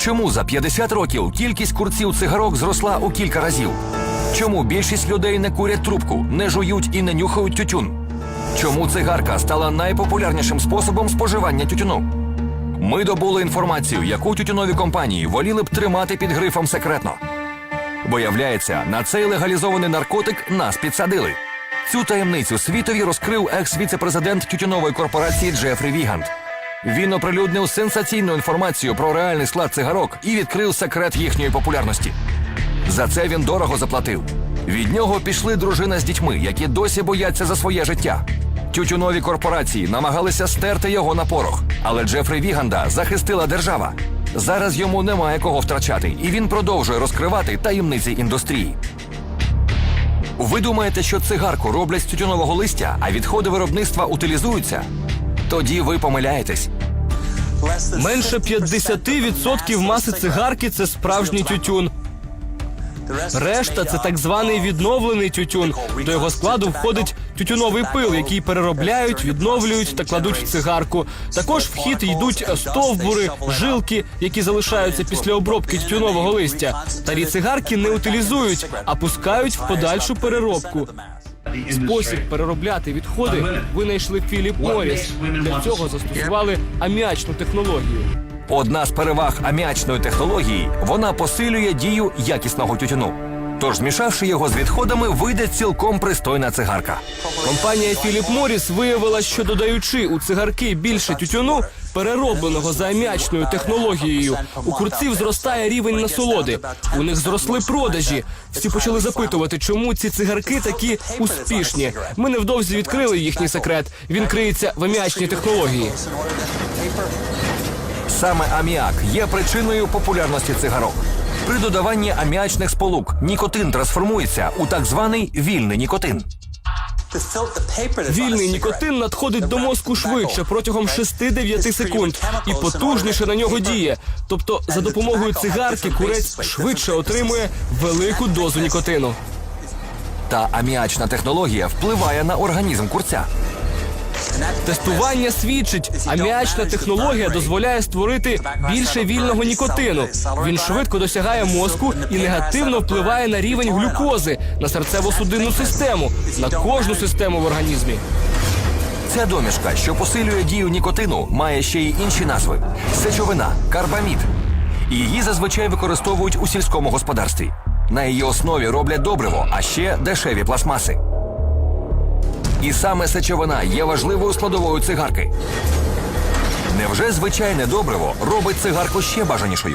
Чому за 50 років кількість курців цигарок зросла у кілька разів? Чому більшість людей не курять трубку, не жують і не нюхають тютюн? Чому цигарка стала найпопулярнішим способом споживання тютюну? Ми добули інформацію, яку тютюнові компанії воліли б тримати під грифом секретно. Виявляється, на цей легалізований наркотик нас підсадили. Цю таємницю світові розкрив екс-віце-президент тютюнової корпорації Джефрі Вігант. Він оприлюднив сенсаційну інформацію про реальний склад цигарок і відкрив секрет їхньої популярності. За це він дорого заплатив. Від нього пішли дружина з дітьми, які досі бояться за своє життя. Тютюнові корпорації намагалися стерти його на порох, але Джефрі Віганда захистила держава. Зараз йому немає кого втрачати, і він продовжує розкривати таємниці індустрії. Ви думаєте, що цигарку роблять з тютюнового листя, а відходи виробництва утилізуються? Тоді ви помиляєтесь. Менше 50% маси цигарки це справжній тютюн. Решта це так званий відновлений тютюн. До його складу входить тютюновий пил, який переробляють, відновлюють та кладуть в цигарку. Також в хід йдуть стовбури, жилки, які залишаються після обробки тютюнового листя. Старі цигарки не утилізують, а пускають в подальшу переробку. Спосіб переробляти відходи винайшли Філіп Моріс. Для цього застосували аміачну технологію. Одна з переваг аміачної технології вона посилює дію якісного тютюну. Тож, змішавши його з відходами, вийде цілком пристойна цигарка. Компанія Філіп Моріс виявила, що додаючи у цигарки більше тютюну, переробленого за аміачною технологією, у курців зростає рівень насолоди. У них зросли продажі. Всі почали запитувати, чому ці цигарки такі успішні. Ми невдовзі відкрили їхній секрет. Він криється в аміачній технології. Саме аміак є причиною популярності цигарок. При додаванні аміачних сполук нікотин трансформується у так званий вільний нікотин. Вільний нікотин надходить до мозку швидше протягом 6-9 секунд і потужніше на нього діє. Тобто, за допомогою цигарки курець швидше отримує велику дозу нікотину. Та аміачна технологія впливає на організм курця. Тестування свідчить, аміачна технологія дозволяє створити більше вільного нікотину. Він швидко досягає мозку і негативно впливає на рівень глюкози, на серцево-судинну систему, на кожну систему в організмі. Ця домішка, що посилює дію нікотину, має ще й інші назви: сечовина, карбамід. Її зазвичай використовують у сільському господарстві. На її основі роблять добриво, а ще дешеві пластмаси. І саме сечовина є важливою складовою цигарки. Невже звичайне добриво робить цигарку ще бажанішою?